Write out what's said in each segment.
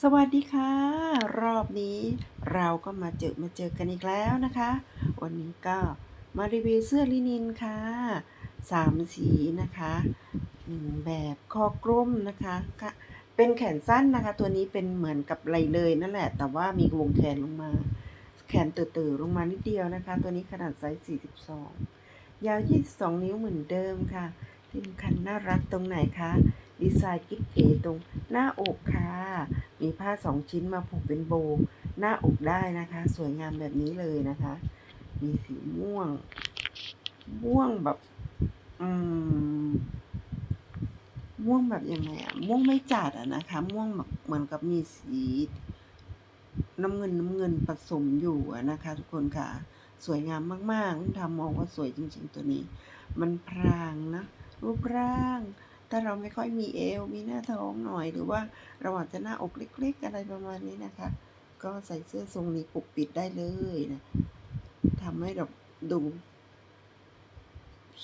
สวัสดีค่ะ รอบนี้เราก็มาเจอมาเจอกันอีกแล้วนะคะ วันนี้ก็มารีวิวเสื้อลินินค่ะสามสีนะคะหนึ่งแบบคอกลมนะคะค่ะเป็นแขนสั้นนะคะ ตัวนี้เป็นเหมือนกับไหลเลยนั่นแหละ แต่ว่ามีวงแขนลงมา แขนตื่อๆลงมานิดเดียวนะคะ ตัวนี้ขนาดไซส์42 ยาว 22 นิ้วเหมือนเดิมค่ะที่สำคัญน่ารักตรงไหนคะ ดีไซน์กิ๊บเก๋ตรงหน้าอกค่ะ มีผ้าสองชิ้นมาผูกเป็นโบว์หน้าอกได้นะคะ สวยงามแบบนี้เลยนะคะ มีสีม่วง ม่วงแบบ อืม ม่วงแบบยังไงอะม่วงไม่จัดอะนะคะ ม่วงแบบเหมือนกับมีสีน้ำเงินน้ำเงินผสมอยู่อะนะคะ ทุกคนค่ะ สวยงามมากๆคุณทำมองว่าสวยจริง ๆ ตัวนี้ มันพรางนะ รูปร่าง ถ้าเราไม่ค่อยมีเอว มีหน้าท้องหน่อย หรือว่าเราอาจจะหน้าอกเล็ก ๆ อะไรประมาณนี้นะคะ ก็ใส่เสื้อทรงนี้ปกปิดได้เลยนะทำให้เราดู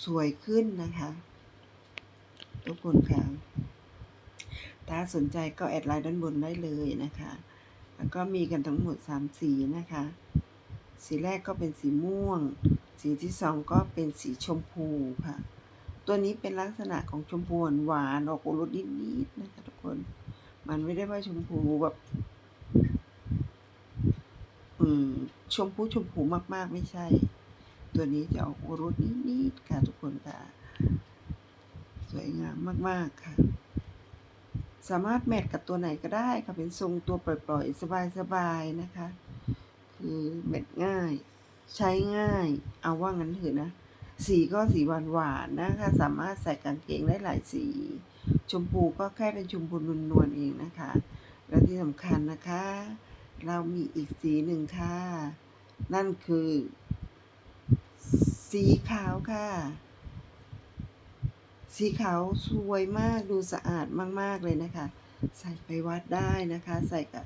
สวยขึ้นนะคะ ทุกคนค่ะ ถ้าสนใจก็แอดไลน์ด้านบนได้เลยนะคะ แล้วก็มีกันทั้งหมด 3 สีนะคะ สีแรกก็เป็นสีม่วง สีที่สองก็เป็นสีชมพูค่ะ ตัวนี้เป็นลักษณะของชมพูหวานออกโอรสนิดๆนะคะทุกคน มันไม่ได้ว่าชมพูแบบอืมชมพูชมพูมากๆไม่ใช่ ตัวนี้จะออกโอรสนิดๆค่ะทุกคนค่ะ สวยงามมากๆค่ะ สามารถแมทกับตัวไหนก็ได้ค่ะเป็นทรงตัวปล่อยๆสบายๆนะคะ คือแมทง่าย ใช้ง่าย เอาว่างั้นเถอะนะ สีก็สีหวานๆนะคะ สามารถใส่กางเกงได้หลายสี ชมพูก็แค่เป็นชมพูนวลๆเองนะคะ และที่สำคัญนะคะ เรามีอีกสีหนึ่งค่ะ นั่นคือ สีขาวค่ะ สีขาวสวยมากดูสะอาดมาก ๆ เลยนะคะ ใส่ไปวัดได้นะคะ ใส่กับ